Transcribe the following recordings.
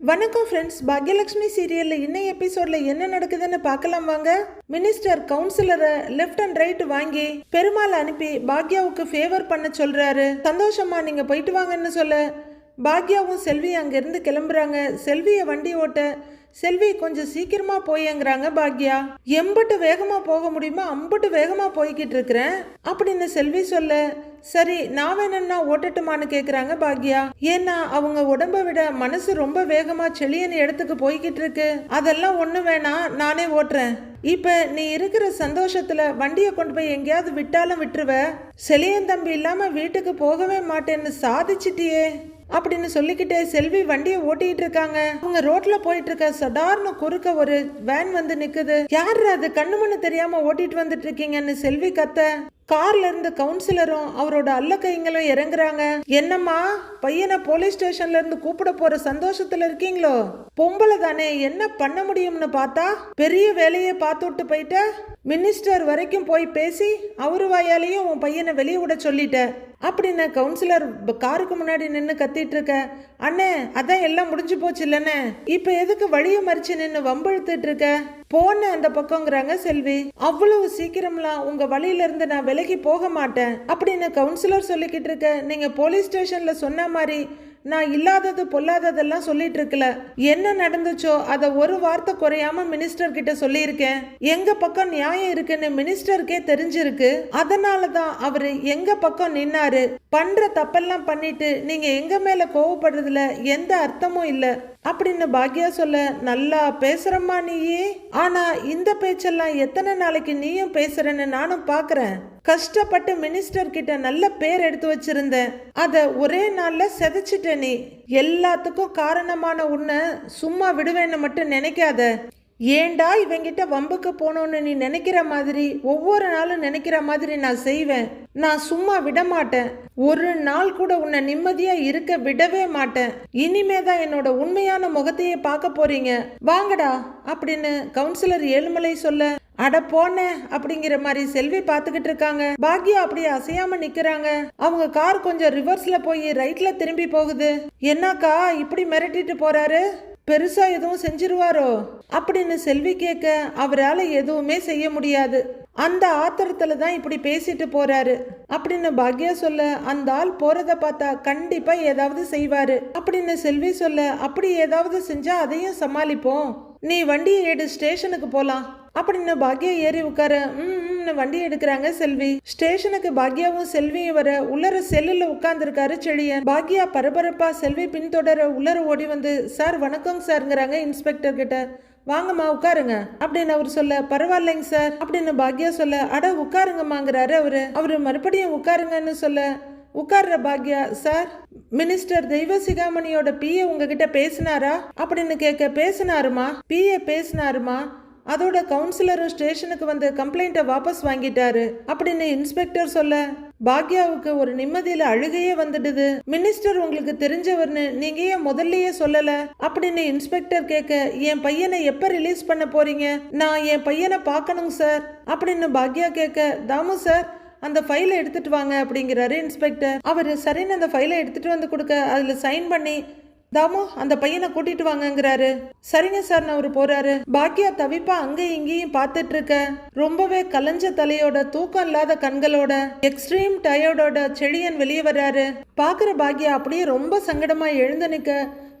வணக்கம் ஃப்ரெண்ட்ஸ் பாக்யலட்சுமி சீரியலில் இன்னும் எபிசோடில் என்ன நடக்குதுன்னு பார்க்கலாம் வாங்க. மினிஸ்டர் கவுன்சிலரை லெஃப்ட் அண்ட் ரைட் வாங்கி பெருமாள் அனுப்பி பாக்யாவுக்கு ஃபேவர் பண்ண சொல்றாரு. சந்தோஷமா நீங்க போயிட்டு வாங்கன்னு சொல்ல. பாக்யாவும் செல்வி அங்கேருந்து கிளம்புறாங்க. செல்வியை வண்டி ஓட்ட செல்வி கொஞ்சம் சீக்கிரமா போயேங்கிறாங்க பாக்யா. எம்பட்டு வேகமா போக முடியுமோ? அம்பட்டு வேகமா போய்கிட்டு இருக்கிறேன் அப்படின்னு செல்வி சொல்ல. சரி நான் வேணும்னா ஓட்டட்டுமான்னு கேக்குறாங்க பாக்யா. ஏன்னா அவங்க உடம்ப விட மனசு ரொம்ப வேகமா செளியன் இடத்துக்கு போய்கிட்டு இருக்கு. அதெல்லாம் ஒண்ணு வேணாம் நானே ஓட்டுறேன். இப்ப நீ இருக்கிற சந்தோஷத்துல வண்டியை கொண்டு போய் எங்கேயாவது விட்டாலும் விட்டுருவ. செளியன் தம்பி இல்லாம வீட்டுக்கு போகவே மாட்டேன்னு சாதிச்சிட்டியே. அப்படின்னு சொல்லிக்கிட்டே செல்வி வண்டியை ஓட்டிட்டு இருக்காங்க. அவங்க ரோட்ல போயிட்டு இருக்க சடார்னு குறுக்க ஒரு வேன் வந்து நிக்குது. யாரு அது கண்ணு மண்ணு தெரியாம ஓட்டிட்டு வந்துட்டு இருக்கீங்கன்னு செல்வி கத்த. கார்ல இருந்து கவுன்சிலரும் அவரோட அல்ல கைங்களும் இறங்குறாங்க. என்னம்மா? பையனை போலீஸ் ஸ்டேஷன்ல இருந்து கூப்பிட போற சந்தோஷத்துல இருக்கீங்களோ? பொம்பளை தானே என்ன பண்ண முடியும்னு பார்த்தா? பெரிய வேலையை பார்த்துட்டு போயிட்ட. மினிஸ்டர் வரைக்கும் போய் பேசி அவரு வாயாலேயும் உன் பையனை வெளியே விட சொல்லிட்ட. அப்படின்னு கவுன்சிலர் காருக்கு முன்னாடி நின்று கத்திட்டு இருக்க. அண்ணே அதான் எல்லாம் முடிஞ்சு போச்சு இல்லைண்ணே. இப்போ எதுக்கு வழியை மறிச்சு நின்று வம்பிழுத்துட்டு இருக்க? போன அந்த பக்கங்கிறாங்க செல்வி. அவ்வளவு சீக்கிரம்லாம் உங்க வழியில இருந்து நான் விலகி போக மாட்டேன் அப்படின்னு கவுன்சிலர் சொல்லிக்கிட்டு இருக்க. நீங்க போலீஸ் ஸ்டேஷன்ல சொன்ன மாதிரி நான் இல்லாதது பொல்லாததெல்லாம் சொல்லிட்டு இருக்கல. என்ன நடந்துச்சோ அதை ஒரு வார்த்தை குறையாம மினிஸ்டர் கிட்ட சொல்லியிருக்கேன். எங்க பக்கம் நியாயம் இருக்குன்னு மினிஸ்டருக்கே தெரிஞ்சிருக்கு. அதனால தான் அவரு எங்க பக்கம் நின்னாரு. பண்ற தப்பெல்லாம் பண்ணிட்டு நீங்க எங்க மேல கோவப்படுறதுல எந்த அர்த்தமும் இல்லை. அப்படின்னு பாக்யா சொல்ல நல்லா பேசுறம்மா நீயே. ஆனா இந்த பேச்செல்லாம் எத்தனை நாளைக்கு நீயும் பேசுறன்னு நானும் பாக்குறேன். கஷ்டப்பட்டு மினிஸ்டர் கிட்ட நல்ல பேர் எடுத்து வச்சிருந்தேன். அத ஒரே நாள்ல செதைச்சிட்ட நீ. எல்லாத்துக்கும் காரணமான உன்னை சும்மா விடுவேன்னு மட்டும் நினைக்காத. ஏண்டா இவங்கிட்ட வம்புக்கு போனோன்னு நீ நினைக்கிற மாதிரி? ஒவ்வொரு நாளும் நினைக்கிற மாதிரி நான் செய்வேன். நான் சும்மா விட மாட்டேன் ஒரு நாள் கூட உன்னை நிம்மதியா இருக்க விடவே மாட்டேன். இனிமே தான் என்னோட உண்மையான முகத்தையே பார்க்க போறீங்க. வாங்கடா அப்படின்னு கவுன்சிலர் ஏழுமலை சொல்ல அட போன அப்படிங்கிற மாதிரி செல்வி பாத்துக்கிட்டு இருக்காங்க. பாக்யா அப்படியே அசையாம நிக்கிறாங்க. அவங்க கார் கொஞ்சம் ரிவர்ஸ்ல போய் ரைட்ல திரும்பி போகுது. என்னக்கா இப்படி மிரட்டிட்டு போறாரு? பெருசா எதுவும் செஞ்சிருவாரோ? அப்படின்னு செல்வி கேட்க அவரால் எதுவுமே செய்ய முடியாது. அந்த ஆத்திரத்துல தான் இப்படி பேசிட்டு போறாரு. அப்படின்னு பாக்யா சொல்ல அந்த ஆள் போறத பார்த்தா கண்டிப்பா ஏதாவது செய்வாரு. அப்படின்னு செல்வி சொல்ல அப்படி ஏதாவது செஞ்சா அதையும் சமாளிப்போம். நீ வண்டியை எடு ஸ்டேஷனுக்கு போலாம். அப்படின்னு பாக்யா ஏறி உட்கார ம் ம்னு வண்டி எடுக்கிறாங்க செல்வி. ஸ்டேஷனுக்கு பாக்யாவும் செல்வியும் வர உள்ளர செல்லுல உட்கார்ந்துருக்காரு செழியன். பாக்யா பரபரப்பா செல்வி பின்தொடர உள்ளர ஓடி வந்து சார் வணக்கம் சார்ங்கிறாங்க இன்ஸ்பெக்டர் கிட்ட. வாங்கம்மா உட்காருங்க. அப்படின்னு அவர் சொல்ல பரவாயில்லைங்க சார். அப்படின்னு பாக்யா சொல்ல அட உட்காருங்கம்மாங்கிறாரு அவரு. அவரு மறுபடியும் உட்காருங்கன்னு சொல்ல உட்கார்ற பாக்யா சார் மினிஸ்டர் தெய்வ சிகாமணியோட பிஏ உங்ககிட்ட பேசினாரா? அப்படின்னு கேட்க பேசினாருமா? பிஏ பேசினாருமா? அதோட கவுன்சிலரும் ஸ்டேஷனுக்கு வந்து கம்ப்ளைண்ட்டை வாபஸ் வாங்கிட்டாரு. அப்படின்னு இன்ஸ்பெக்டர் சொல்ல பாக்யாவுக்கு ஒரு நிம்மதியில அழுகையே வந்துடுது. மினிஸ்டர் உங்களுக்கு தெரிஞ்சவர்னு நீங்க ஏன் முதல்லயே சொல்லல? அப்படின்னு இன்ஸ்பெக்டர் கேட்க என் பையனை எப்ப ரிலீஸ் பண்ண போறீங்க? நான் என் பையனை பார்க்கணுங்க சார் அப்படின்னு பாக்யா கேட்க தாமு சார் அந்த ஃபைலை எடுத்துட்டு வாங்க அப்படிங்கிறாரு இன்ஸ்பெக்டர் அவர் சரின்னு அந்த ஃபைலை எடுத்துட்டு வந்து கொடுக்க அதுல சைன் பண்ணி தாமு அந்த பையனை கூட்டிட்டு வாங்கங்கிறாரு. சரிங்க சார் அவரு போறாரு. பாக்கியா தவிப்பா அங்க இங்கேயும் பார்த்துட்டு இருக்க ரொம்பவே கலைஞ்ச தலையோட தூக்கம் இல்லாத கண்களோட எக்ஸ்ட்ரீம் டயர்டோட செழியன் வெளியே வர்றாரு. பாக்குற பாக்கியா அப்படியே ரொம்ப சங்கடமா எழுந்து நிக்க.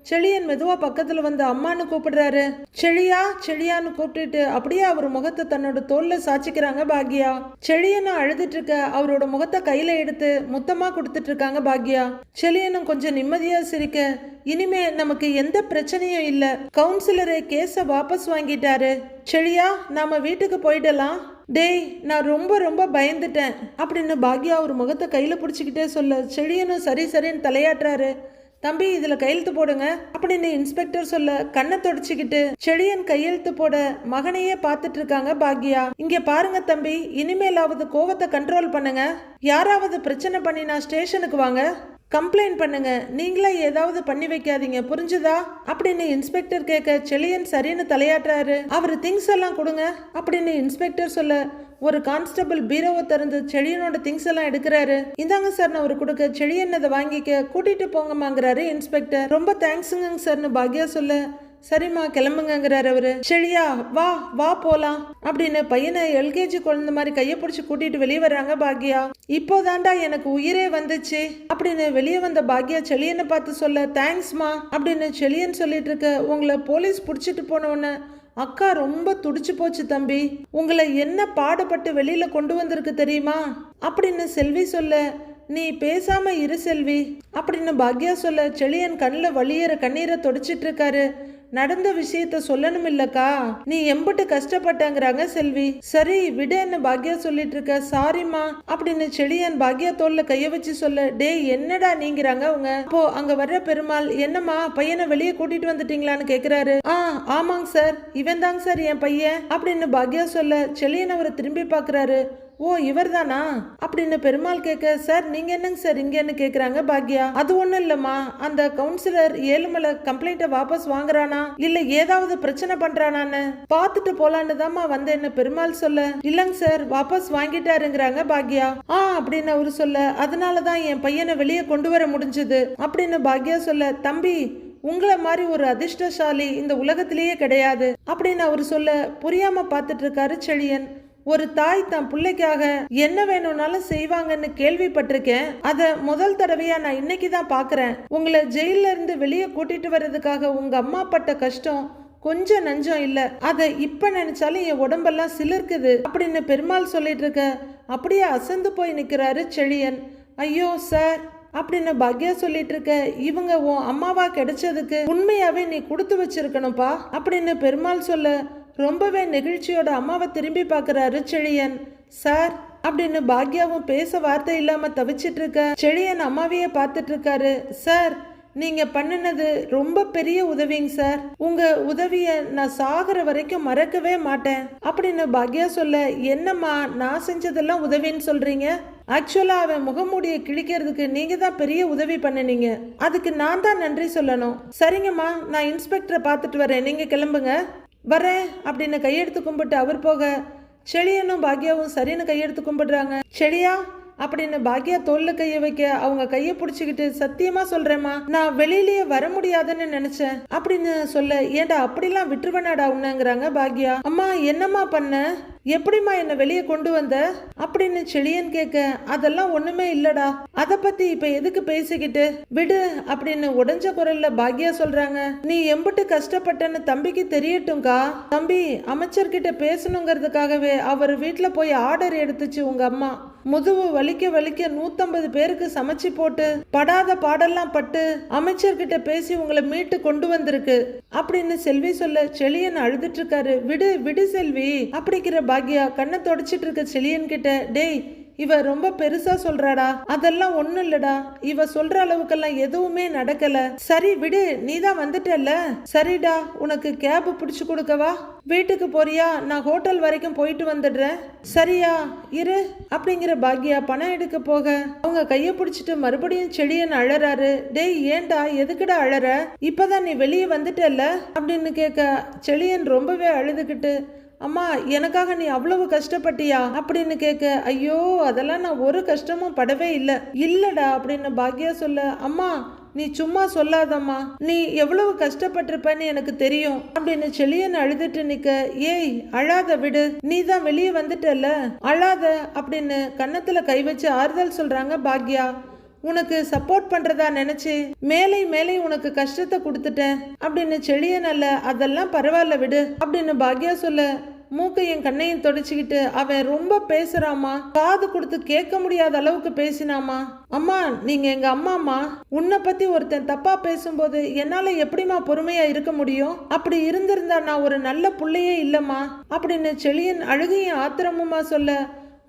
செழியன் மெதுவா பக்கத்துல வந்து அம்மான்னு கூப்பிடுறாரு. செழியா செழியான்னு கூப்பிட்டுட்டு அப்படியே அவர் முகத்தை தன்னோட தோல்ல சாச்சிக்கிறாங்க பாக்யா. செழியனும் அழுதுட்டு இருக்க அவரோட முகத்தை கையில எடுத்து முத்தமா கொடுத்துட்டு இருக்காங்க பாக்யா. செழியனும் கொஞ்சம் நிம்மதியா சிரிக்க இனிமே நமக்கு எந்த பிரச்சனையும் இல்ல. கவுன்சிலரே கேஸ வாபஸ் வாங்கிட்டாரு. செழியா நாம வீட்டுக்கு போயிடலாம். டேய் நான் ரொம்ப ரொம்ப பயந்துட்டேன். அப்படின்னு பாக்யா அவர் முகத்தை கையில பிடிச்சிக்கிட்டே சொல்ல செழியனும் சரி சரின்னு தலையாட்டுறாரு. தம்பி இதில் கையெழுத்து போடுங்க. அப்படின்னு இன்ஸ்பெக்டர் சொல்ல கண்ணை தொடச்சிக்கிட்டு செழியன் கையெழுத்து போட மகனையே பார்த்துட்டு இருக்காங்க பாக்யா. இங்க பாருங்க தம்பி இனிமேலாவது கோவத்தை கண்ட்ரோல் பண்ணுங்க. யாராவது பிரச்சனை பண்ணினா ஸ்டேஷனுக்கு வாங்க. கம்ப்ளைண்ட் பண்ணுங்க. நீங்களே ஏதாவது பண்ணி வைக்காதீங்க புரிஞ்சுதா? அப்படின்னு இன்ஸ்பெக்டர் கேட்க செழியன் சரின்னு தலையாட்டுறாரு. அவர் திங்ஸ் எல்லாம் கொடுங்க. அப்படின்னு இன்ஸ்பெக்டர் சொல்ல ஒரு கான்ஸ்டபிள் பீரோவை திறந்து செழியனோட திங்ஸ் எல்லாம் எடுக்கிறாரு. இந்தாங்க சார் நான் ஒரு கொடுக்க செழியன் அதை வாங்கிக்க கூட்டிட்டு போங்கம்மாங்கிறாரு இன்ஸ்பெக்டர் ரொம்ப தேங்க்ஸுங்க சார்னு பாக்யா சொல்ல. சரிம்மா கிளம்புங்கங்கிறாரு அவரு. செழியா வா வா போலாம். அப்படின்னு பையனை எல்கேஜி குழந்தை மாதிரி கையை பிடிச்சி கூட்டிட்டு வெளியே வர்றாங்க பாக்யா. இப்போதாண்டா எனக்கு உயிரே வந்துச்சு. அப்படின்னு வெளியே வந்த பாக்யா செழியனை பார்த்து சொல்ல தேங்க்ஸ்மா அப்படின்னு செழியன் சொல்லிட்டு இருக்க உங்களை போலீஸ் பிடிச்சிட்டு போனவொன்னே அக்கா ரொம்ப துடிச்சு போச்சு தம்பி. உங்களை என்ன பாடுபட்டு வெளியில கொண்டு வந்திருக்கு தெரியுமா? அப்படின்னு செல்வி சொல்ல நீ பேசாம இரு செல்வி. அப்படின்னு பாக்யா சொல்ல செழியன் கண்ணில் வழியிற கண்ணீரை தொடச்சிட்டு இருக்காரு. நடந்த விஷயத்த சொல்லணும் இல்லக்கா நீ எம்பிட்டு கஷ்டப்பட்டங்கிறாங்க செல்வி. சரி விடுன்னு பாக்யா சொல்லிட்டு இருக்க சாரிம்மா அப்படின்னு செழியன் பாக்யா தோல்ல கைய வச்சு சொல்ல டேய் என்னடா நீங்கிறாங்க அவங்க? அப்போ அங்க வர்ற பெருமாள் என்னம்மா? பையனை வெளியே கூட்டிட்டு வந்துட்டீங்களான்னு கேக்குறாரு. ஆ ஆமாங்க சார். இவன் தாங்க சார் என் பையன். அப்படின்னு பாக்யா சொல்ல செழியன் அவரை திரும்பி பாக்குறாரு. ஓ இவர்தானா? அப்படின்னு பெருமாள் கேட்க சார் நீங்க என்னங்க சார் இங்கன்னு கேக்குறாங்க பாக்யா? அது ஒண்ணும் இல்லம்மா. அந்த கவுன்சிலர் ஏழுமலை கம்ப்ளைண்ட்டை வாபஸ் வாங்குறானா? இல்ல ஏதாவது பிரச்சனை பண்றானான்னு? பார்த்துட்டு போலான்னு தாம்மா என்ன பெருமாள் சொல்ல இல்லங்க சார் வாபஸ் வாங்கிட்டாருங்கிறாங்க பாக்யா. ஆ அப்படின்னு அவரு சொல்ல அதனாலதான் என் பையனை வெளியே கொண்டு வர முடிஞ்சது. அப்படின்னு பாக்யா சொல்ல தம்பி உங்களை மாதிரி ஒரு அதிர்ஷ்டசாலி இந்த உலகத்திலேயே கிடையாது. அப்படின்னு அவர் சொல்ல புரியாம பார்த்துட்டு இருக்காரு செழியன். ஒரு தாய் தன் பிள்ளைக்காக என்ன வேணும்னாலும் செய்வாங்கன்னு கேள்விப்பட்டிருக்கேன். அத முதல் தடவையா நான் இன்னைக்கு தான் பாக்குறேன் உங்களை ஜெயில இருந்து வெளியே கூட்டிட்டு வர்றதுக்காக உங்க அம்மா பட்ட கஷ்டம் கொஞ்சம் நஞ்சம் இல்ல. அதை இப்ப நினைச்சாலும் என் உடம்பெல்லாம் சிலிர்க்குது. அப்படின்னு பெருமாள் சொல்லிட்டு இருக்க அப்படியே அசந்து போய் நிக்கிறாரு செழியன். ஐயோ சார் அப்படின்னு பாக்யா சொல்லிட்டு இருக்க இவங்க உன் அம்மாவா கிடைச்சதுக்கு உண்மையாவே நீ கொடுத்து வச்சிருக்கணும்ப்பா அப்படின்னு பெருமாள் சொல்ல ரொம்பவே நெகிழ்ச்சியோட அம்மாவை திரும்பி பார்க்குறாரு செழியன் சார் அப்படின்னு பாக்யாவும் பேச வார்த்தை இல்லாம தவிச்சிட்டு இருக்க செழியன் அம்மாவையே பார்த்துட்டு இருக்காரு. சார் நீங்க பண்ணினது ரொம்ப பெரிய உதவிங்க சார். உங்க உதவிய நான் சாகுற வரைக்கும் மறக்கவே மாட்டேன். அப்படின்னு பாக்யா சொல்ல என்னம்மா நான் செஞ்சதெல்லாம் உதவின்னு சொல்றீங்க? ஆக்சுவலா அவன் முகமூடியை கிழிக்கிறதுக்கு நீங்க தான் பெரிய உதவி பண்ணினீங்க. அதுக்கு நான் தான் நன்றி சொல்லணும். சரிங்கம்மா நான் இன்ஸ்பெக்டரை பார்த்துட்டு வரேன். நீங்க கிளம்புங்க. வரேன் அப்படின்னு கையெடுத்து கும்பிட்டு அவர் போக செழியனும் பாக்யாவும் சரின்னு கையெடுத்து கும்பிடுறாங்க. செழியா அப்படின்னு பாக்யா தோல்ல கையை வைக்க அவங்க கையை பிடிச்சிக்கிட்டு சத்தியமா சொல்றேம்மா நான் வெளியிலேயே வர முடியாதுன்னு நினைச்சேன் அப்படின்னு சொல்ல ஏன்டா அப்படிலாம் விட்டுருவனாடா உன்னங்கிறாங்க பாக்யா. அம்மா என்னம்மா பண்ண? எப்படிம்மா என்னை வெளியே கொண்டு வந்த? அப்படின்னு செழியன் கேட்க அதெல்லாம் ஒண்ணுமே இல்லடா. அத பத்தி இப்ப எதுக்கு பேசிக்கிட்டு? விடு அப்படின்னு உடஞ்ச குரல்ல பாக்யா சொல்றாங்க நீ எம்பிட்டு கஷ்டப்பட்டன்னு தம்பிக்கு தெரியட்டும்க்கா. தம்பி அமைச்சர்கிட்ட பேசணுங்கிறதுக்காகவே அவர் வீட்டுல போய் ஆர்டர் எடுத்துச்சு உங்க அம்மா. முதுகு வலிக்க வலிக்க நூத்தம்பது பேருக்கு சமைச்சு போட்டு படாத பாடெல்லாம் பட்டு அமைச்சர்கிட்ட பேசி உங்களை மீட்டு கொண்டு வந்திருக்கு. அப்படின்னு செல்வி சொல்ல செழியன் அழுதுட்டு இருக்காரு. விடு விடு செல்வி அப்படிங்கிற பாக்யா கண்ணை தொடச்சிட்டு இருக்க செழியன் கிட்ட டேய் இவ ரொம்ப பெருசா சொல்றாடா. அதெல்லாம் ஒண்ணும் இல்லடா. இவ சொல்ற அளவுக்கெல்லாம் எதுவுமே நடக்கல. சரி விடு நீ தான் வந்துட்டல்ல. சரிடா உனக்கு கேப் பிடிச்சு கொடுக்கவா வீட்டுக்கு போறியா? நான் ஹோட்டல் வரைக்கும் போயிட்டு வந்துடுறேன். சரியா? இரு. அப்படிங்கிற பாக்யா பணம் எடுக்க போக அவங்க கைய பிடிச்சிட்டு மறுபடியும் செடியன் அழறாரு. டேய் ஏன்டா? எதுக்குடா அழற? இப்பதான் நீ வெளியே வந்துட்டல்ல? அப்படின்னு கேட்க செழியன் ரொம்பவே அழுதுகிட்டு அம்மா எனக்காக நீ அவ்வளவு கஷ்டப்பட்டியா? அப்படின்னு கேட்க ஐயோ அதெல்லாம் நான் ஒரு கஷ்டமும் படவே இல்லை. இல்லடா அப்படின்னு பாக்யா சொல்ல அம்மா நீ சும்மா சொல்லாதம்மா. நீ எவ்வளவு கஷ்டப்பட்டிருப்பன்னு எனக்கு தெரியும் அப்படின்னு செழியன் அழுதுட்டு நிக்க ஏய் அழாத விடு. நீ தான் வெளியே வந்துட்டல அழாத அப்படின்னு கன்னத்துல கை வச்சு ஆறுதல் சொல்றாங்க பாக்யா. உனக்கு சப்போர்ட் பண்றதா நினைச்சு மேலே மேலே உனக்கு கஷ்டத்தை கொடுத்துட்டேன் அப்படின்னு செழிய அல்ல அதெல்லாம் பரவாயில்ல விடு அப்படின்னு பாக்யா சொல்ல மூக்கையும் கண்ணையும் தொடச்சிக்கிட்டு அவன் ரொம்ப பேசுறாமா காது கொடுத்து கேட்க முடியாத அளவுக்கு பேசினாமா அம்மா நீங்க எங்க அம்மாமா உன்னை பத்தி ஒருத்தன் தப்பா பேசும்போது என்னால எப்படிம்மா பொறுமையா இருக்க முடியும்? அப்படி இருந்திருந்தா நான் ஒரு நல்ல பிள்ளையே இல்லம்மா அப்படின்னு செழியன் அழுகையும் ஆத்திரமுமா சொல்ல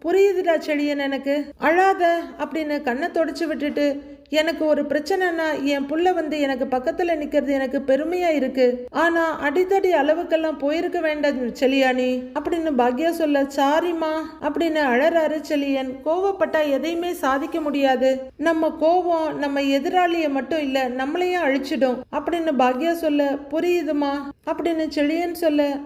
புரியுதுடா செழியன் எனக்கு. அழாத அப்படின்னு கண்ணை தொடச்சு விட்டுட்டு எனக்கு ஒரு பிரச்சனைனா என் புள்ள வந்து எனக்கு பக்கத்துல நிக்கிறது எனக்கு பெருமையா இருக்கு. ஆனா அடித்தடி அளவுக்கெல்லாம் போயிருக்க வேண்டாம் செலியானி அப்படின்னு பாக்யா சொல்ல சாரிமா அப்படின்னு அழறாரு செலியன் கோவப்பட்டா எதையுமே சாதிக்க முடியாது. நம்ம கோவம் நம்ம எதிராளிய மட்டும் இல்ல நம்மளையும் அழிச்சிடும் அப்படின்னு பாக்யா சொல்ல புரியுதுமா அப்படின்னு செலியன் சொல்ல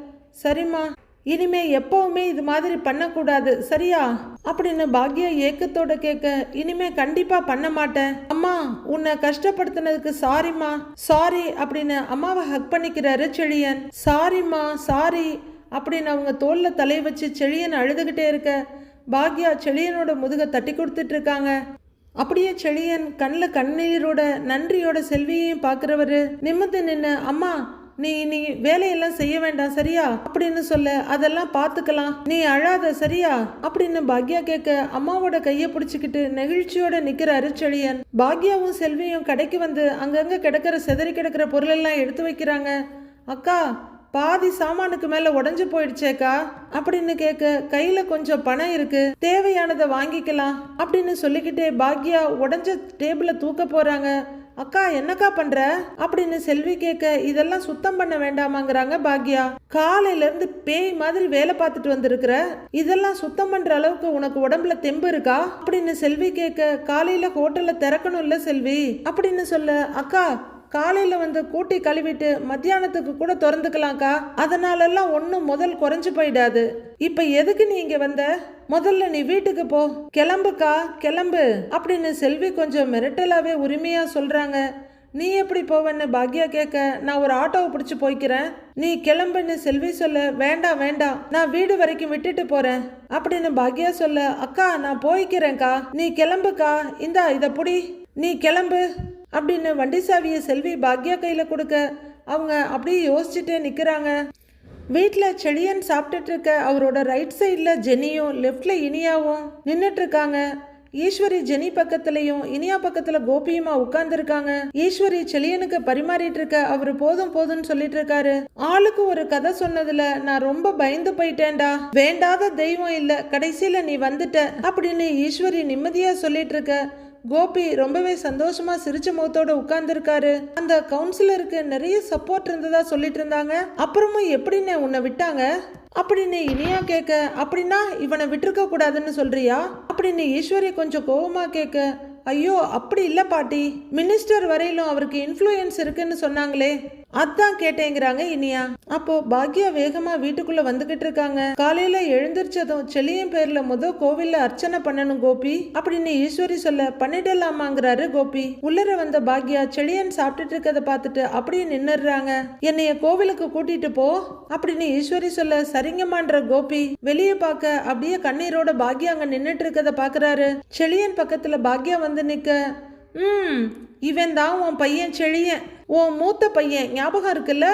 சரிம்மா இனிமே எப்பவுமே இது மாதிரி பண்ணக்கூடாது சரியா? அப்படின்னு பாக்யா ஏக்கத்தோட கேட்க இனிமே கண்டிப்பா பண்ண மாட்டேன். அம்மா உன்னை கஷ்டப்படுத்தினதுக்கு சாரிம்மா. சாரி அப்படின்னு அம்மாவை ஹக் பண்ணிக்கிறாரு செழியன். சாரிம்மா சாரி அப்படின்னு அவங்க தோல்ல தலை வச்சு செழியன் அழுதுகிட்டே இருக்க பாக்யா செழியனோட முதுக தட்டி கொடுத்துட்டு இருக்காங்க. அப்படியே செழியன் கண்ணில் கண்ணீரோட நன்றியோட செல்வியையும் பார்க்குறவரு நிமிர்ந்து நின்று அம்மா நீ நீ வேலையெல்லாம் செய்ய வேண்டாம் சரியா? அப்படின்னு சொல்ல அதெல்லாம் பார்த்துக்கலாம். நீ அழாத சரியா? அப்படின்னு பாக்யா கேட்க அம்மாவோட கையை பிடிச்சிக்கிட்டு நெகிழ்ச்சியோட நிற்கிற செழியன். பாக்யாவும் செல்வியும் கடைக்கு வந்து அங்கங்க கிடக்கிற செதறி கிடக்கிற பொருளெல்லாம் எடுத்து வைக்கிறாங்க. அக்கா பாதி சாமானுக்கு மேல உடஞ்சு போயிடுச்சேக்கா அப்படின்னு கேட்க கையில கொஞ்சம் பணம் இருக்கு. தேவையானதை வாங்கிக்கலாம். அப்படின்னு சொல்லிக்கிட்டே பாக்யா உடஞ்ச டேபிள தூக்க போறாங்க. அக்கா என்னக்கா பண்ற? அப்படின்னு செல்வி கேட்க இதெல்லாம் சுத்தம் பண்ண வேண்டாமாங்கிறாங்க பாக்யா. காலையில இருந்து பேய் மாதிரி வேலை பார்த்துட்டு வந்திருக்கிற. இதெல்லாம் சுத்தம் பண்ற அளவுக்கு உனக்கு உடம்புல தெம்பு இருக்கா? அப்படின்னு செல்வி கேட்க காலையில ஹோட்டல்ல திறக்கணும் இல்ல செல்வி. அப்படின்னு சொல்ல அக்கா காலையில வந்து கூட்டி கழுவிட்டு மத்தியானத்துக்கு கூட திறந்துக்கலாம்க்கா. அதனாலெல்லாம் ஒன்றும் முதல் குறைஞ்சு போயிடாது. இப்ப எதுக்கு நீ இங்க வந்த? முதல்ல நீ வீட்டுக்கு போ. கிளம்புக்கா? கிளம்பு. அப்படின்னு செல்வி கொஞ்சம் மிரட்டலாவே உரிமையா சொல்றாங்க. நீ எப்படி போவேன்னு பாக்யா கேட்க நான் ஒரு ஆட்டோவை பிடிச்சி போய்க்கிறேன். நீ கிளம்புன்னு செல்வி சொல்ல வேண்டாம் வேண்டாம் நான் வீடு வரைக்கும் விட்டுட்டு போறேன். அப்படின்னு பாக்யா சொல்ல அக்கா நான் போய்க்கிறேன்க்கா. நீ கிளம்புக்கா? இந்தா இதை புடி. நீ கிளம்பு. அப்படின்னு வண்டி சாவியை செல்வி பாக்யா கையில் கொடுக்க அவங்க அப்படியே யோசிச்சுட்டே நிற்கிறாங்க வீட்டில் செழியன் சாப்பிட்டுட்டு இருக்க அவரோட ரைட் சைடில் ஜெனியும் லெஃப்டில் இனியாவும் நின்றுட்டு இருக்காங்க ஈஸ்வரி ஜெனி பக்கத்துலயும் இனியா பக்கத்துல கோபியுமா உட்கார்ந்துருக்காங்க. ஈஸ்வரி செழியனுக்கு பரிமாறிட்டு இருக்க அவரு போதும் போதும்னு சொல்லிட்டு இருக்காரு ஆளுக்கு ஒரு கதை சொன்னதுல நான் ரொம்ப பயந்து போயிட்டேன்டா. வேண்டாத தெய்வம் இல்ல கடைசியில நீ வந்துட்ட அப்படின்னு ஈஸ்வரி நிம்மதியா சொல்லிட்டு இருக்க கோபி ரொம்பவே சந்தோஷமா சிரிச்ச முகத்தோட உட்கார்ந்துருக்காரு. அந்த கவுன்சிலருக்கு நிறைய சப்போர்ட் இருந்ததா சொல்லிட்டு இருந்தாங்க. அப்புறமும் எப்படின்னு உன்னை விட்டாங்க? அப்படின்னு இனியா கேட்க அப்படின்னா இவனை விட்டுருக்க கூடாதுன்னு சொல்றியா? அப்படின்னு ஈஸ்வரி கொஞ்சம் கோபமா கேட்க ஐயோ அப்படி இல்ல பாட்டி. மினிஸ்டர் வரையிலும் அவருக்கு இன்ஃப்ளூயன்ஸ் இருக்குன்னு சொன்னாங்களே. அதான் கேட்டேங்கிறாங்க இனியா. அப்போ பாக்யா வேகமா வீட்டுக்குள்ள வந்துகிட்டு இருக்காங்க. காலையில எழுந்திரிச்சதும் செலியன் பேர்ல முத கோவில்ல அர்ச்சனை பண்ணணும் கோபி. அப்படின்னு ஈஸ்வரி சொல்ல பண்ணிடலாமாங்கிறாரு கோபி. உள்ளர வந்த பாக்யா செழியன் சாப்பிட்டுட்டு இருக்கத பார்த்துட்டு அப்படியே நின்னுடுறாங்க. என்னைய கோவிலுக்கு கூட்டிட்டு போ. அப்படின்னு ஈஸ்வரி சொல்ல சரிங்கம்மான்ற கோபி. வெளியே பார்க்க அப்படியே கண்ணீரோட பாக்யா அங்க நின்னுட்டு இருக்கதை பாக்குறாரு செழியன் பக்கத்துல பாக்யா வந்து வந்து நிற்க ம் இவன் தான் உன் பையன் செழியன். உன் மூத்த பையன் ஞாபகம் இருக்குல்ல?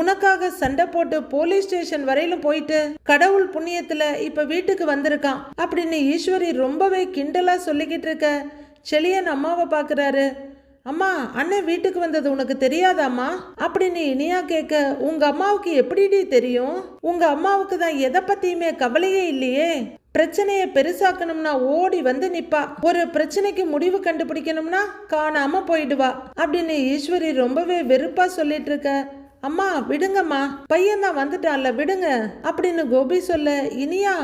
உனக்காக சண்டை போட்டு போலீஸ் ஸ்டேஷன் வரையிலும் போயிட்டு கடவுள் புண்ணியத்துல இப்ப வீட்டுக்கு வந்திருக்கான் அப்படின்னு ஈஸ்வரி ரொம்பவே கிண்டலா சொல்லிக்கிட்டு இருக்க. செழியன் அம்மாவை பார்க்கறாரு அம்மா அண்ணன் வீட்டுக்கு வந்தது உனக்கு தெரியாதாம்மா? அப்படின்னு இனியா கேட்க உங்க அம்மாவுக்கு எப்படிடி தெரியும்? உங்க அம்மாவுக்கு தான் எதை பத்தியுமே கவலையே இல்லையே. பிரச்சனையை பெருசாக்கணும்னா ஓடி வந்து நிப்பா. ஒரு பிரச்சனைக்கு முடிவு கண்டுபிடிக்கணும்னா காணாம போயிடுவா. அப்படின்னு ஈஸ்வரி ரொம்பவே வெறுப்பா சொல்லிட்டு இருக்க. அம்மா விடுங்கம்மா. பையன் தான் வந்துட்டான்ல விடுங்க அப்படின்னு கோபி சொல்ல இனியா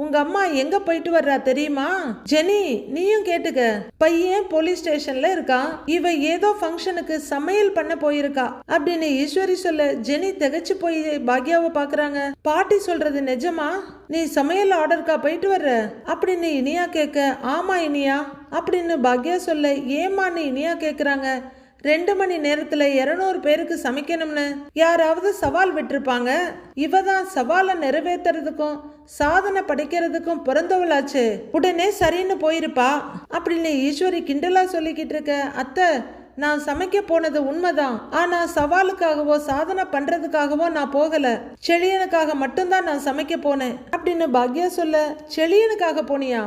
உங்க அம்மா எங்க போயிட்டு வர்றா தெரியுமா? ஜெனி நீயும் கேட்டுக்க. பையன் போலீஸ் ஸ்டேஷன்ல இருக்கான். இவ ஏதோ ஃபங்க்ஷனுக்கு சமையல் பண்ண போயிருக்கா. அப்படின்னு ஈஸ்வரி சொல்ல ஜெனி திகைச்சு போய் பாக்யாவை பாக்குறாங்க. பாட்டி சொல்றது நிஜமா? நீ சமையல் ஆர்டருக்கா போயிட்டு வர்ற? அப்படின்னு இனியா கேட்க ஆமா இனியா. அப்படின்னு பாக்யா சொல்ல ஏமான்னு இனியா கேக்குறாங்க. ரெண்டு மணி நேரத்துல இருநூறு பேருக்கு சமைக்கணும்னு யாராவது சவால் விட்டிருப்பாங்க. இவ தான் சவாலை நிறைவேத்துறதுக்கும் சாதனை படைக்கிறதுக்கும் பிறந்தவளாச்சு. உடனே சரின்னு போயிருப்பா. அப்படின்னு ஈஸ்வரி கிண்டலா சொல்லிக்கிட்டு இருக்க அத்தை நான் சமைக்க போனது உண்மைதான். ஆனா சவாலுக்காகவோ சாதனை பண்றதுக்காகவோ நான் போகல. செழியனுக்காக மட்டும்தான் நான் சமைக்க போனேன். அப்படின்னு பாக்யா சொல்ல செழியனுக்காக போனியா?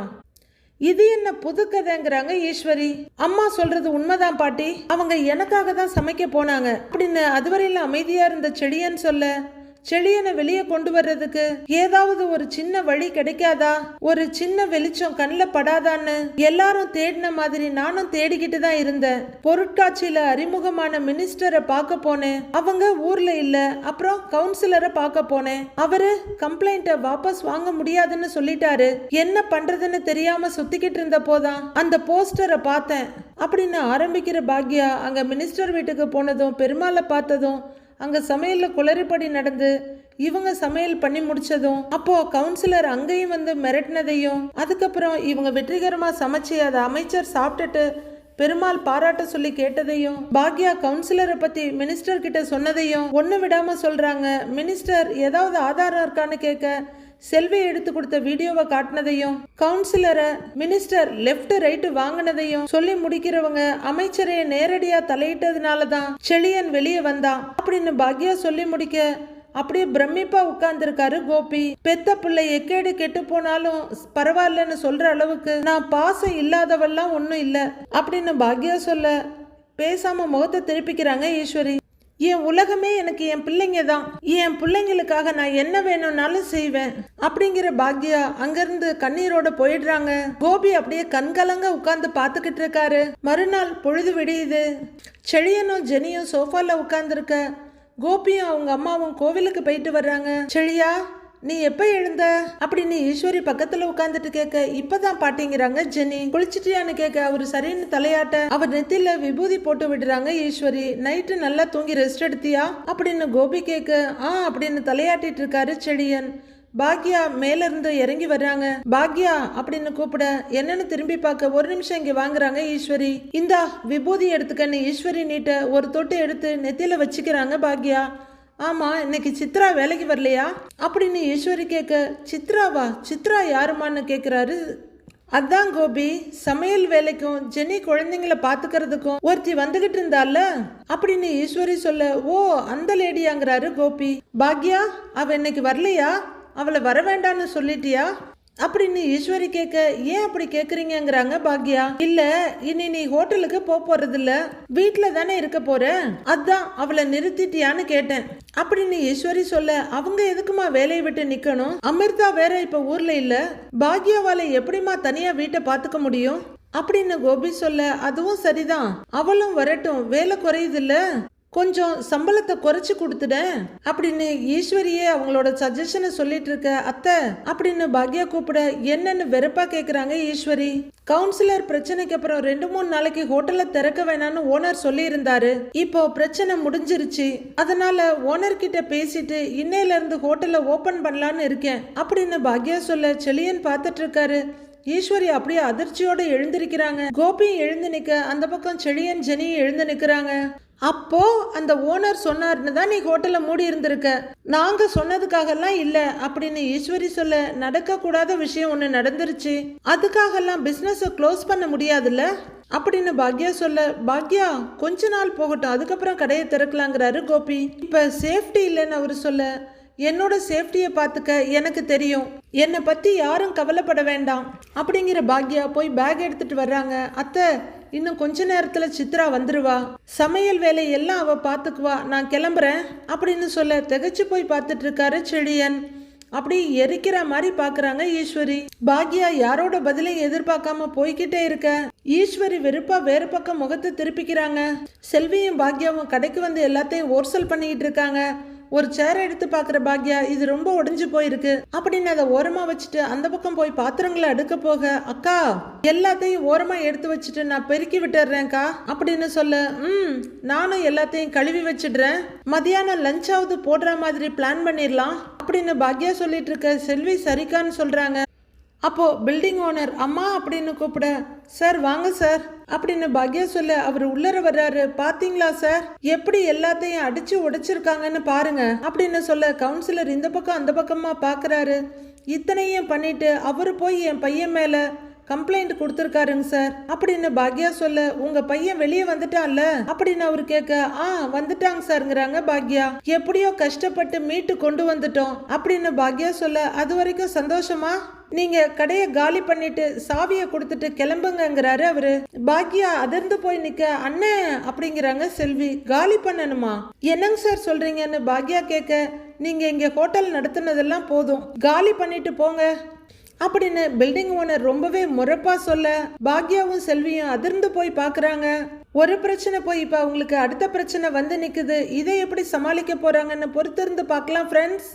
இது என்ன புது கதைங்கிறாங்க ஈஸ்வரி. அம்மா சொல்றது உண்மைதான் பாட்டி. அவங்க எனக்காக தான் சமைக்க போனாங்க. அப்படின்னு அதுவரையில அமைதியா இருந்த செடியன்னு சொல்ல? செழியனை வெளியே கொண்டு வர்றதுக்கு ஏதாவது ஒரு சின்ன வழி கிடைக்காதா? ஒரு சின்ன வெளிச்சம் கண்ணில் படாதான்னு எல்லாரும் தேடின மாதிரி நானும் தேடிக்கிட்டு தான் இருந்தேன். பொருட்காட்சியில அறிமுகமான மினிஸ்டரை பார்க்க போனேன். அவங்க ஊர்ல இல்ல அப்புறம் கவுன்சிலரை பார்க்க போனேன். அவரு கம்ப்ளைண்ட்டை வாபஸ் வாங்க முடியாதுன்னு சொல்லிட்டாரு. என்ன பண்றதுன்னு தெரியாம சுத்திக்கிட்டு இருந்த போதான் அந்த போஸ்டரை பார்த்தேன். அப்படின்னு ஆரம்பிக்கிற பாக்யா அங்க மினிஸ்டர் வீட்டுக்கு போனதும் பெருமாளை பார்த்ததும் அங்கே சமையலில் குளறுபடி நடந்து இவங்க சமையல் பண்ணி முடிச்சதும் அப்போ கவுன்சிலர் அங்கேயும் வந்து மிரட்டினதையும் அதுக்கப்புறம் இவங்க வெற்றிகரமாக சமைச்சு அதை அமைச்சர் சாப்பிட்டுட்டு பெருமாள் பாராட்ட சொல்லி கேட்டதையும் பாக்யா கவுன்சிலரை பத்தி மினிஸ்டர் கிட்ட சொன்னதையும் ஒன்று விடாம சொல்றாங்க. மினிஸ்டர் ஏதாவது ஆதாரம் இருக்கான்னு கேட்க செல்வி எடுத்து கொடுத்த வீடியோவை காட்டினதையும் கவுன்சிலரை மினிஸ்டர் லெஃப்ட் ரைட் வாங்கினதையும் சொல்லி முடிக்கிறவங்க அமைச்சரையை நேரடியா தலையிட்டதுனால தான் செழியன் வெளியே வந்தான் அப்படின்னு பாக்யா சொல்லி முடிக்க அப்படியே பிரமிப்பா உட்கார்ந்துருக்காரு கோபி. பெத்த பிள்ளை எக்கேடு கெட்டு போனாலும் பரவாயில்லன்னு சொல்ற அளவுக்கு நான் பாசம் இல்லாதவெல்லாம் ஒன்றும் இல்லை அப்படின்னு பாக்யா சொல்ல பேசாம முகத்தை திருப்பிக்கிறாங்க ஈஸ்வரி. என் உலகமே எனக்கு என் பிள்ளைங்க தான் என் பிள்ளைங்களுக்காக நான் என்ன வேணும்னாலும் செய்வேன். அப்படிங்கிற பாக்யா அங்கிருந்து கண்ணீரோட போயிடுறாங்க. கோபி அப்படியே கண்கலங்க உட்கார்ந்து பார்த்துக்கிட்டு இருக்காரு. மறுநாள் பொழுது விடியுது. செழியனும் ஜெனியும் சோஃபால உட்கார்ந்துருக்க. கோபியும் அவங்க அம்மாவும் கோவிலுக்கு போயிட்டு வர்றாங்க. செழியா நீ எப்ப எழுந்த? அப்படின்னு ஈஸ்வரி பக்கத்துல உட்காந்துட்டு கேட்க இப்பதான் பாட்டிங்கிறாங்க ஜெனி குளிச்சிட்டியான்னு கேட்க அவரு சரின்னு தலையாட்ட. அவர் நெத்தில விபூதி போட்டு விடுறாங்க ஈஸ்வரி. நைட்டு நல்லா தூங்கி ரெஸ்ட் எடுத்தியா? அப்படின்னு கோபி கேட்க ஆ அப்படின்னு தலையாட்டிட்டு இருக்காரு செடியன். பாக்யா மேல இருந்து இறங்கி வர்றாங்க. பாக்யா அப்படின்னு கூப்பிட என்னன்னு திரும்பி பார்க்க ஒரு நிமிஷம் இங்க வாங்குறாங்க ஈஸ்வரி. இந்தா விபூதி எடுத்துக்கன்னு ஈஸ்வரி நீட்ட ஒரு தொட்டு எடுத்து நெத்தியில வச்சுக்கிறாங்க பாக்யா. ஆமாம் இன்னைக்கு சித்ரா வேலைக்கு வரலையா? அப்படின்னு ஈஸ்வரி கேட்க சித்ராவா? சித்ரா யாருமான்னு கேட்குறாரு அதான் கோபி சமையல் வேலைக்கும் ஜெனி குழந்தைங்கள பார்த்துக்கிறதுக்கும் ஒருத்தி வந்துகிட்டு இருந்தால? அப்படின்னு ஈஸ்வரி சொல்ல ஓ அந்த லேடியாங்கிறாரு கோபி. பாக்யா அவ இன்னைக்கு வரலையா? அவளை வர வேண்டான்னு சொல்லிட்டியா? அப்படின்னு ஈஸ்வரி கேட்க ஏன் அப்படி கேக்குறீங்கிறாங்க பாக்யா. இல்ல இனி நீ ஹோட்டலுக்கு போக போறது இல்ல வீட்டுல தானே இருக்க போற? அதான் அவளை நிறுத்திட்டியான்னு கேட்டேன். அப்படின்னு ஈஸ்வரி சொல்ல அவங்க எதுக்குமா வேலையை விட்டு நிக்கணும்? அமிர்தா வேற இப்ப ஊர்ல இல்ல. பாக்யாவால எப்படிமா தனியா வீட்டை பாத்துக்க முடியும்? அப்படின்னு கோபி சொல்ல அதுவும் சரிதான். அவளும் வரட்டும். வேலை குறையுதுல்ல கொஞ்சம் சம்பளத்தை குறைச்சி கொடுத்துட அப்படின்னு ஈஸ்வரியே அவங்களோட சஜஷனை சொல்லிட்டு இருக்க அத்தை அப்படின்னு பாக்யா கூப்பிட என்னன்னு வெறுப்பா கேட்குறாங்க ஈஸ்வரி. கவுன்சிலர் பிரச்சனைக்கு அப்புறம் ரெண்டு மூணு நாளைக்கு ஹோட்டலை திறக்க வேணாம்னு ஓனர் சொல்லியிருந்தாரு. இப்போ பிரச்சனை முடிஞ்சிருச்சு. அதனால ஓனர் கிட்ட பேசிட்டு இன்னையில இருந்து ஹோட்டலை ஓபன் பண்ணலான்னு இருக்கேன் அப்படின்னு பாக்யா சொல்ல செலியன் பார்த்துட்டு இருக்காரு. ஈஸ்வரி அப்படியே அதிர்ச்சியோட எழுந்திருக்கிறாங்க. கோபியும் எழுந்து நிக்க அந்த பக்கம் செழியன் ஜெனியும் எழுந்து நிக்கிறாங்க. அப்போ அந்த ஓனர் சொன்னார்னு தான் நீ ஹோட்டலை மூடி இருந்திருக்க. நாங்க சொன்னதுக்காகலாம் இல்ல அப்படின்னு ஈஸ்வரி சொல்ல நடக்க கூடாத விஷயம் ஒன்று நடந்துருச்சு. அதுக்காகலாம் பிஸ்னஸை க்ளோஸ் பண்ண முடியாதுல்ல? அப்படின்னு பாக்யா சொல்ல பாக்யா கொஞ்ச நாள் போகட்டும். அதுக்கப்புறம் கடையை திறக்கலாங்கிறாரு கோபி. இப்ப சேஃப்டி இல்லைன்னு அவர் சொல்ல என்னோட சேஃப்டியை பார்த்துக்க எனக்கு தெரியும். என்னை பற்றி யாரும் கவலைப்பட வேண்டாம். அப்படிங்கிற பாக்யா போய் பேக் எடுத்துட்டு வர்றாங்க. அத்தை இன்னும் கொஞ்ச நேரத்தில் சித்ரா வந்துடுவா சமையல் வேலை எல்லாம் பார்த்துக்குவா. நான் கிளம்புறேன். அப்படின்னு சொல்ல திகைச்சு போய் பார்த்துட்டு இருக்காரு செழியன். அப்படி எரிக்கிற மாதிரி பாக்குறாங்க ஈஸ்வரி. பாக்யா யாரோட பதிலையும் எதிர்பார்க்காம போய்கிட்டே இருக்க. ஈஸ்வரி வெறுப்பா வேறு பக்கம் முகத்தை திருப்பிக்கிறாங்க. செல்வியும் பாக்யாவும் கடைக்கு வந்து எல்லாத்தையும் ஓர்சல் பண்ணிக்கிட்டு இருக்காங்க. ஒரு சேரை எடுத்து பார்க்குற பாக்யா இது ரொம்ப உடைஞ்சு போயிருக்கு. அப்படின்னு அதை ஓரமாக வச்சுட்டு அந்த பக்கம் போய் பாத்திரங்களை அடுக்க போக அக்கா எல்லாத்தையும் ஓரமாக எடுத்து வச்சுட்டு நான் பெருக்கி விட்டுறேன்க்கா. அப்படின்னு சொல்ல ம் நானும் எல்லாத்தையும் கழுவி வச்சிடுறேன். மதியானம் லஞ்சாவது போடுற மாதிரி பிளான் பண்ணிடலாம் அப்படின்னு பாக்யா சொல்லிட்டு இருக்க செல்வி சரிக்கான்னு சொல்றாங்க. அப்போது பில்டிங் ஓனர் அம்மா அப்படின்னு கூப்பிட சார் வாங்க சார் அப்படின்னு பாக்யா சொல்ல அவர் உள்ளர வர்றாரு பாத்தீங்களா சார்? எப்படி எல்லாத்தையும் அடிச்சு உடைச்சிருக்காங்கன்னு பாருங்க அப்படின்னு சொல்ல கவுன்சிலர் இந்த பக்கம் அந்த பக்கமா பாக்குறாரு. இத்தனையும் பண்ணிட்டு அவர் போய் என் பையன் மேலே கம்ப்ளைண்ட் கொடுத்துருக்காருங்க சார். அப்படின்னு பாக்யா சொல்ல உங்க பையன் வெளியே வந்துட்டான்ல? அப்படின்னு அவர் கேட்க ஆ வந்துட்டாங்க சார்ங்கிறாங்க பாக்யா. எப்படியோ கஷ்டப்பட்டு மீட்டு கொண்டு வந்துட்டோம். அப்படின்னு பாக்யா சொல்ல அது வரைக்கும் சந்தோஷமா? நீங்க கடையை காலி பண்ணிட்டு சாவியை கொடுத்துட்டு கிளம்புங்கிறாரு அவரு. பாக்யா அதிர்ந்து போய் நிக்க அண்ணே அப்படிங்கிறாங்க செல்வி காலி பண்ணணுமா? என்னங்க சார் சொல்றீங்கன்னு பாக்யா கேட்க நீங்க இங்க ஹோட்டல் நடத்துனதெல்லாம் போதும். காலி பண்ணிட்டு போங்க. அப்படின்னு பில்டிங் ஓனர் ரொம்பவே முறப்பா சொல்ல பாக்யாவும் செல்வியும் அதிர்ந்து போய் பார்க்குறாங்க ஒரு பிரச்சனை போய் இப்போ அவங்களுக்கு அடுத்த பிரச்சனை வந்து நிக்குது. இதை எப்படி சமாளிக்க போறாங்கன்னு பொறுத்திருந்து பார்க்கலாம் ஃப்ரெண்ட்ஸ்